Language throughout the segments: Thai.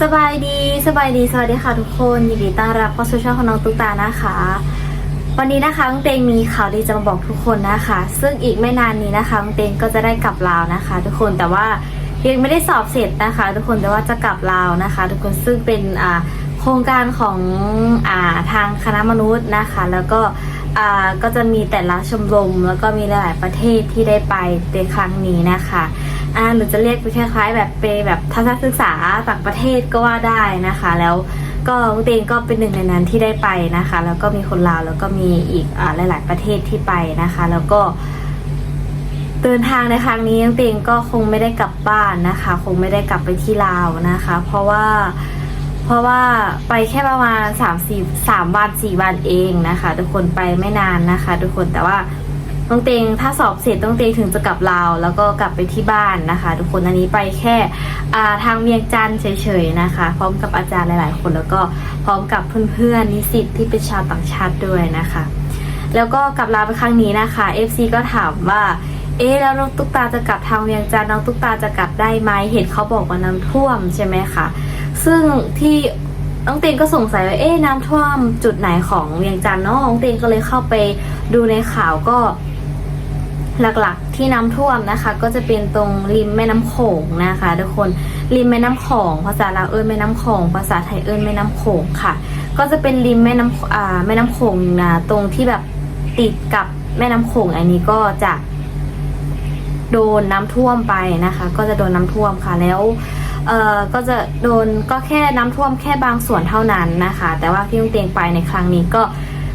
สบายดีสบายดีสวัสดีค่ะทุกคนยินดีต้อนรับเข้าสู่ช่องของน้องตุ๊กตานะคะ วันนี้นะคะน้องเตงมีข่าวดีจะมาบอกทุกคนนะคะ ซึ่งอีกไม่นานนี้นะคะน้องเตงก็จะได้กลับลาวนะคะ ทุกคนแต่ว่ายังไม่ได้สอบเสร็จนะคะ ทุกคนแต่ว่าจะกลับลาวนะคะ ทุกคนซึ่งเป็นอ่าโครงการของอ่าทางคณะมนุษย์นะคะ แล้วก็อ่าก็จะมีแต่ละชมรมแล้วก็มีหลายๆประเทศที่ได้ไปในครั้งนี้นะคะ อ่าหรือจะเรียกไปคล้ายๆ แบบไปแบบทัศนศึกษาต่างประเทศก็ว่าได้นะคะ แล้วก็น้องเตงก็เป็นหนึ่งในนั้นที่ได้ไปนะคะ แล้วก็มีคนลาวแล้วก็มีอีกอ่าหลาย ๆ ประเทศที่ไปนะคะ แล้วก็เดินทางในครั้งนี้น้องเตงก็คงไม่ได้กลับบ้านนะคะ คงไม่ได้กลับไปที่ลาวนะคะ เพราะว่าเพราะว่าไปแค่ประมาณ3 4 3วัน4วันเองนะคะ ทุกคนไปไม่นานนะคะ ทุกคนแต่ว่า น้องเตงถ้าสอบเสร็จต้องเตงถึงจะกลับลาว แล้วก็กลับไปที่บ้านนะคะ ทุกคนอันนี้ไปแค่ทางเวียงจันทร์เฉยๆนะคะ พร้อมกับอาจารย์หลาย ๆ คนแล้วก็พร้อมกับเพื่อนๆนิสิตที่เป็นชาวต่างชาติด้วยนะคะ แล้วก็กลับลาวไปครั้งนี้นะคะ FC ก็ถามว่าเอ๊ะแล้วน้องตุ๊กตาจะกลับทางเวียงจันทร์น้องตุ๊กตาจะกลับได้ไหมเห็นเขาบอกว่าน้ำท่วมใช่ไหมคะซึ่งที่น้องเตงก็สงสัยว่าเอ๊ะน้ำท่วมจุดไหนของเวียงจันทร์เนาะน้องเตงก็เลยเข้าไปดูในข่าวก็ หลักๆที่น้ำท่วมนะคะ ก็จะเป็นตรงริมแม่น้ำโขงนะคะ ทุกคนริมแม่น้ำโขงภาษาลาวเอิ้นแม่น้ำโขงภาษาไทยเอิ้นแม่น้ำโขงค่ะ ก็จะเป็นริมแม่น้ำอ่าแม่น้ำโขงนะตรงที่แบบติดกับแม่น้ำโขงอันนี้ก็จะโดนน้ำท่วมไปนะคะ ก็จะโดนน้ำท่วมค่ะแล้วเอ่อก็จะโดนก็แค่น้ำท่วมแค่บางส่วนเท่านั้นนะคะ แต่ว่าที่ลุงเตียงไปในครั้งนี้ก็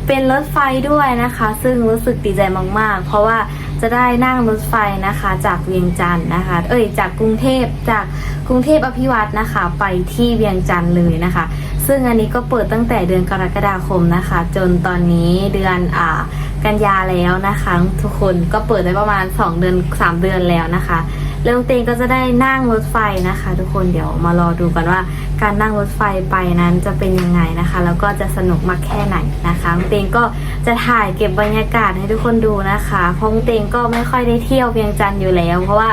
เป็นรถไฟด้วยนะคะ ซึ่งรู้สึกดีใจมากๆ เพราะว่า จะได้นั่งรถไฟนะคะ จากเวียงจันทร์นะคะ เอ้ยจากกรุงเทพจากกรุงเทพอภิวัตนะคะ ไปที่เวียงจันทร์เลยนะคะ ซึ่งอันนี้ก็เปิดตั้งแต่เดือนกรกฎาคมนะคะ จนตอนนี้เดือนอ่ากันยาแล้วนะคะ ทุกคนก็เปิดได้ประมาณ 2 เดือน 3 เดือนแล้วนะคะ แล้วน้องเตงก็จะได้นั่งรถไฟนะคะ ทุกคนเดี๋ยวมารอดูกันว่า การนั่งรถไฟไปนั้นจะเป็นยังไงนะคะ แล้วก็จะสนุกมากแค่ไหนนะคะน้องเตงก็จะถ่ายเก็บบรรยากาศให้ทุกคนดูนะคะเพราะน้องเตงก็ไม่ค่อยได้เที่ยวเวียงจันทร์อยู่แล้ว เพราะว่า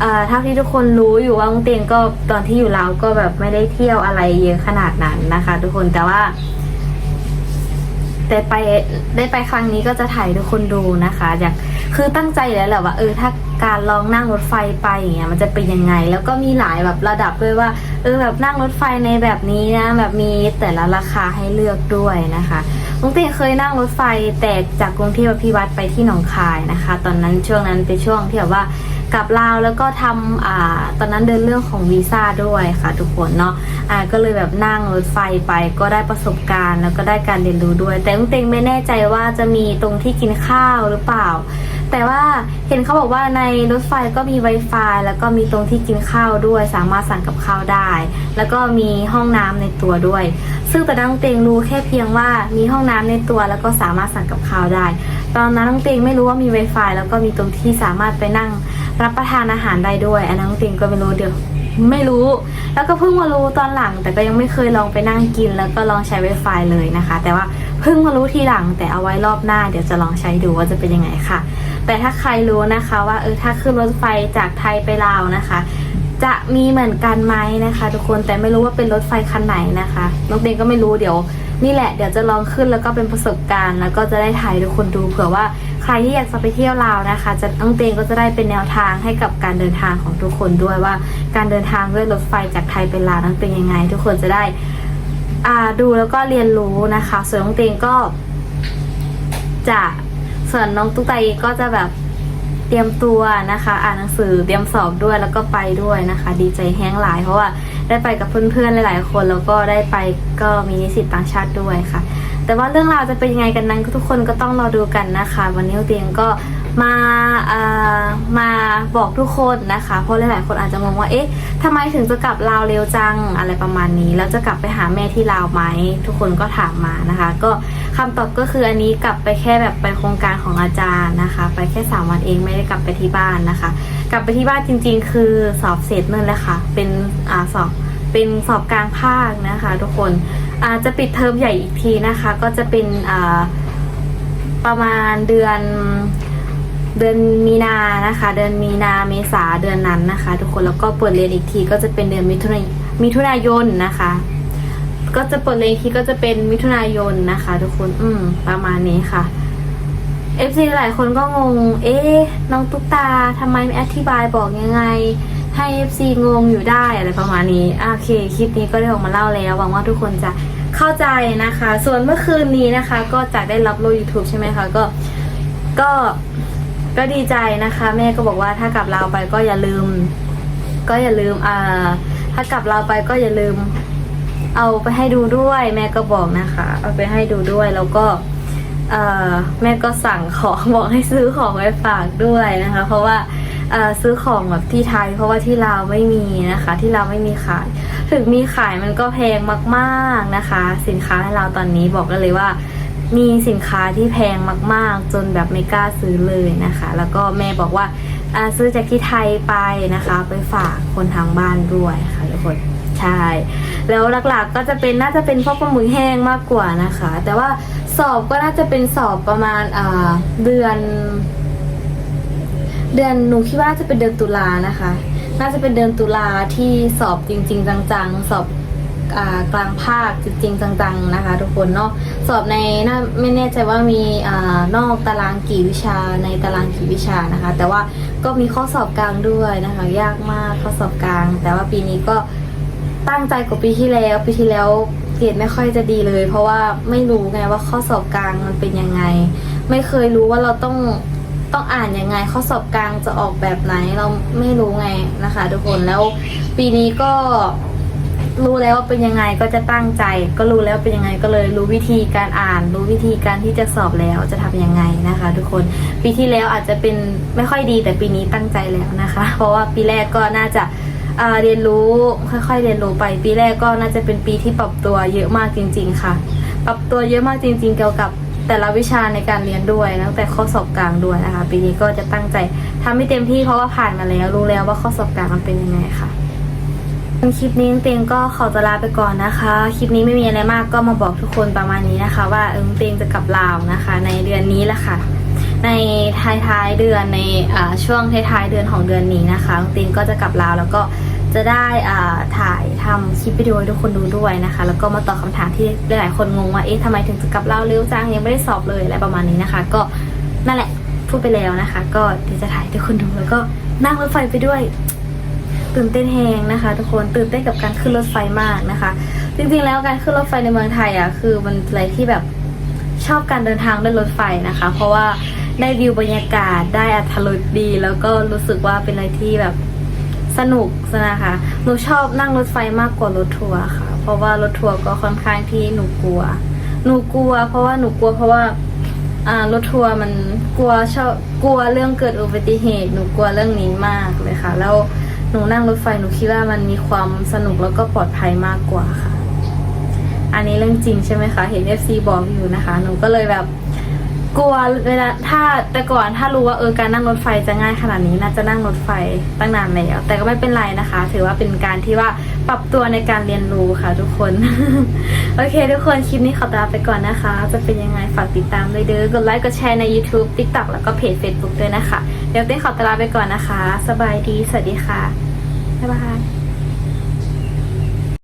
เอ่อเท่าที่ทุกคนรู้อยู่ว่าน้องเตงก็ตอนที่อยู่ลาวก็แบบไม่ได้เที่ยวอะไรเยอะขนาดนั้นนะคะ ทุกคนแต่ว่าแต่ไปได้ไปครั้งนี้ก็จะถ่ายทุกคนดูนะคะ อยาก คือตั้งใจแล้วแหละว่าเออถ้าการลองนั่งรถไฟไปอย่างเงี้ยมันจะเป็นยังไง แล้วก็มีหลายแบบระดับด้วยว่าเออแบบนั่งรถไฟในแบบนี้นะแบบมีแต่ละราคาให้เลือกด้วยนะคะน้องเต้เคยนั่งรถไฟแต่จากกรุงเทพอภิวัตไปที่หนองคายนะคะ ตอนนั้นช่วงนั้นเป็นช่วงที่แบบว่ากลับลาวแล้วก็ทำอ่าตอนนั้นเดินเรื่องของวีซ่าด้วยค่ะทุกคนเนาะอ่าก็เลยแบบนั่งรถไฟไปก็ได้ประสบการณ์ แล้วก็ได้การเรียนรู้ด้วย แต่ลุงเต็งไม่แน่ใจว่าจะมีตรงที่กินข้าวหรือเปล่า แต่ว่าเห็นเขาบอกว่าในรถไฟก็มี Wi-Fi แล้วก็มีตรงที่กินข้าวด้วย สามารถสั่งกับข้าวได้ แล้วก็มีห้องน้ำในตัวด้วย ซึ่งแต่น้องเตงรู้แค่เพียงว่ามีห้องน้ำในตัว แล้วก็สามารถสั่งกับข้าวได้ ตอนนั้นน้องเตงไม่รู้ว่ามี Wi-Fi แล้วก็มีตรงที่สามารถไปนั่งรับประทานอาหารได้ด้วยอันนั้นน้องเตงก็ไม่รู้เดี๋ยวไม่รู้ แล้วก็เพิ่งมารู้ตอนหลัง แต่ก็ยังไม่เคยลองไปนั่งกิน แล้วก็ลองใช้ Wi-Fi เลยนะคะ แต่ว่าเพิ่งมารู้ทีหลัง แต่เอาไว้รอบหน้าเดี๋ยวจะลองใช้ดูว่าจะเป็นยังไงค่ะ แต่ถ้าใครรู้นะคะว่าเออถ้าขึ้นรถไฟจากไทยไปลาวนะคะ จะมีเหมือนกันไหมนะคะ ทุกคนแต่ไม่รู้ว่าเป็นรถไฟคันไหนนะคะน้องเตงก็ไม่รู้เดี๋ยว นี่แหละเดี๋ยวจะลองขึ้นแล้วก็เป็นประสบการณ์แล้วก็จะได้ถ่ายทุกคนดูเผื่อว่าใครที่อยากจะไปเที่ยวลาวนะคะ จะน้องเตงก็จะได้เป็นแนวทางให้กับการเดินทางของทุกคนด้วยว่า การเดินทางด้วยรถไฟจากไทยไปลาวนั้นเป็นยังไง ทุกคนจะได้อ่าดูแล้วก็เรียนรู้นะคะ ส่วนน้องเตงก็จะ ส่วนน้องตุ๊กตาเองก็จะแบบเตรียมตัวนะคะ อ่านหนังสือเตรียมสอบด้วยแล้วก็ไปด้วยนะคะ ดีใจแห้งหลาย เพราะว่าได้ไปกับเพื่อนๆหลาย ๆ คนแล้วก็ได้ไปก็มีนิสิตต่างชาติด้วยค่ะ แต่ว่าเรื่องราวจะเป็นยังไงกันนั้นทุกคนก็ต้องรอดูกันนะคะ วันนี้เตียงก็ มามาบอกทุกคนนะคะ เพราะหลายๆคนอาจจะงงว่าเอ๊ะทำไมถึงจะกลับลาวเร็วจังอะไรประมาณนี้ แล้วจะกลับไปหาแม่ที่ลาวไหมทุกคนก็ถามมานะคะ ก็คำตอบก็คืออันนี้กลับไปแค่แบบไปโครงการของอาจารย์นะคะ ไปแค่สามวันเองไม่ได้กลับไปที่บ้านนะคะ กลับไปที่บ้านจริง ๆ คือสอบเสร็จนั่นแหละค่ะ เป็นอ่าสอบเป็นสอบกลางภาคนะคะ ทุกคนอาจจะปิดเทอมใหญ่อีกทีนะคะ ก็จะเป็นอ่าประมาณเดือน เดือนมีนานะคะ เดือนมีนาเมษาเดือนนั้นนะคะ ทุกคนแล้วก็เปิดเรียนอีกทีก็จะเป็นเดือนมิถุนายมิถุนายนนะคะ ก็จะเปิดเลยอีกทีก็จะเป็นมิถุนายนนะคะ ทุกคนอืมประมาณนี้ค่ะ FC หลายคนก็งง เอ๊ะน้องตุ๊กตาทำไมไม่อธิบายบอกยังไง ให้ FC งงอยู่ได้อะไรประมาณนี้โอเคคลิปนี้ก็ได้ออกมาเล่าแล้วหวังว่าทุกคนจะเข้าใจนะคะ ส่วนเมื่อคืนนี้นะคะ ก็จากได้รับโล YouTube ใช่ไหมคะก็ก็ ก็ดีใจนะคะ แม่ก็บอกว่าถ้ากลับเราวไปก็อย่าลืม ก็อย่าลืมอ่าถ้ากลับเราวไปก็อย่าลืม เอาไปให้ดูด้วย แม่ก็บอกนะคะ เอาไปให้ดูด้วยแล้วก็เอ่อแม่ก็สั่งของบอกให้ซื้อของไปฝากด้วยนะคะ เพราะว่าเอ่อซื้อของแบบที่ไทย เพราะว่าที่ลาวไม่มีนะคะ ที่ลาวไม่มีขาย ถึงมีขายมันก็แพงมาก ๆนะคะ สินค้าในลาวตอนนี้บอกกันเลยว่า มีสินค้าที่แพงมาก ๆ จนแบบไม่กล้าซื้อเลยนะคะ แล้วก็แม่บอกว่าซื้อจากที่ไทยไปนะคะ ไปฝากคนทางบ้านด้วยค่ะทุกคนใช่ แล้วหลักๆก็จะเป็นน่าจะเป็นพวกปลาหมึกแห้งมากกว่านะคะ แต่ว่าสอบก็น่าจะเป็นสอบประมาณเดือน เดือนหนูคิดว่าจะเป็นเดือนตุลานะคะ น่าจะเป็นเดือนตุลาที่สอบจริง ๆ จังๆ สอบ กลางภาคจริงๆจังๆนะคะ ทุกคนเนาะสอบในน่าไม่แน่ใจว่ามีอนอกตารางกี่วิชาในตารางกี่วิชานะคะ แต่ว่าก็มีข้อสอบกลางด้วยนะคะ ยากมากข้อสอบกลาง แต่ว่าปีนี้ก็ตั้งใจกว่าปีที่แล้วปีที่แล้วเกรดไม่ค่อยจะดีเลย เพราะว่าไม่รู้ไงว่าข้อสอบกลางมันเป็นยังไง ไม่เคยรู้ว่าเราต้องต้องอ่านยังไงข้อสอบกลางจะออกแบบไหนเราไม่รู้ไงนะคะ ทุกคนแล้วปีนี้ก็ รู้แล้วว่าเป็นยังไงก็จะตั้งใจ ก็รู้แล้วเป็นยังไงก็เลยรู้วิธีการอ่าน รู้วิธีการที่จะสอบแล้วจะทำยังไงนะคะ ทุกคนปีที่แล้วอาจจะเป็นไม่ค่อยดีแต่ปีนี้ตั้งใจแล้วนะคะ เพราะว่าปีแรกก็น่าจะอ่าเรียนรู้ค่อยๆ เรียนรู้ไป ปีแรกก็น่าจะเป็นปีที่ปรับตัวเยอะมากจริง ๆ ค่ะ ปรับตัวเยอะมากจริง ๆ เกี่ยวกับแต่ละวิชาในการเรียนด้วยตั้งแต่ข้อสอบกลางด้วยนะคะ ปีนี้ก็จะตั้งใจทำให้เต็มที่เพราะว่าผ่านมาแล้วรู้แล้วว่าข้อสอบกลางมันเป็นยังไงค่ะ คลิปนี้เตียงก็ขอตัวลาไปก่อนนะคะ คลิปนี้ไม่มีอะไรมากก็มาบอกทุกคนประมาณนี้นะคะ ว่าเออเตียงจะกลับลาวนะคะ ในเดือนนี้แหละค่ะ ในท้ายๆเดือนในช่วงท้ายๆเดือนของเดือนนี้นะคะน้องตินก็จะกลับลาวแล้วก็จะได้ถ่ายทำคลิปวิดีโอให้ทุกคนดูด้วยนะคะ แล้วก็มาตอบคำถามที่หลายๆคนงงว่าเอ๊ะทำไมถึงจะกลับลาวเร็วจังยังไม่ได้สอบเลยอะไรประมาณนี้นะคะ ก็นั่นแหละพูดไปแล้วนะคะ ก็เดี๋ยวจะถ่ายให้ทุกคนดูแล้วก็นั่งรถไฟไปด้วย ตื่นเต้นแฮงนะคะ ทุกคนตื่นเต้นกับการขึ้นรถไฟมากนะคะ จริงๆแล้วการขึ้นรถไฟในเมืองไทยอะคือมันอะไรที่แบบชอบการเดินทางด้วยรถไฟนะคะ เพราะว่าได้วิวบรรยากาศได้อัธรสดี แล้วก็รู้สึกว่าเป็นอะไรที่แบบสนุกนะคะหนูชอบนั่งรถไฟมากกว่ารถทัวร์ค่ะ เพราะว่ารถทัวร์ก็ค่อนข้างที่หนูกลัว หนูกลัว เพราะว่าหนูกลัวเพราะว่าอ่ารถทัวร์มันกลัวชอบกลัวเรื่องเกิดอุบัติเหตุ หนูกลัวเรื่องนี้มากเลยค่ะ แล้ว หนูนั่งรถไฟหนูคิดว่ามันมีความสนุกแล้วก็ปลอดภัยมากกว่าค่ะ อันนี้เรื่องจริงใช่ไหมคะ เห็น FC บอกอยู่นะคะ หนูก็เลยแบบ กลัวเวลาถ้าแต่ก่อนถ้ารู้ว่าเออการนั่งรถไฟจะง่ายขนาดนี้น่าจะนั่งรถไฟตั้งนานแล้วแต่ก็ไม่เป็นไรนะคะ ถือว่าเป็นการที่ว่าปรับตัวในการเรียนรู้ค่ะทุกคน โอเค ทุกคนคลิปนี้ขอตลาไปก่อนนะคะ จะเป็นยังไงฝากติดตามเลยเด้อกดไลค์กดแชร์ใน YouTube TikTok แล้วก็เพจ Facebook ด้วยนะคะ เดี๋ยวเต้ขอตลาไปก่อนนะคะ สบายดี สวัสดีค่ะบ๊ายบาย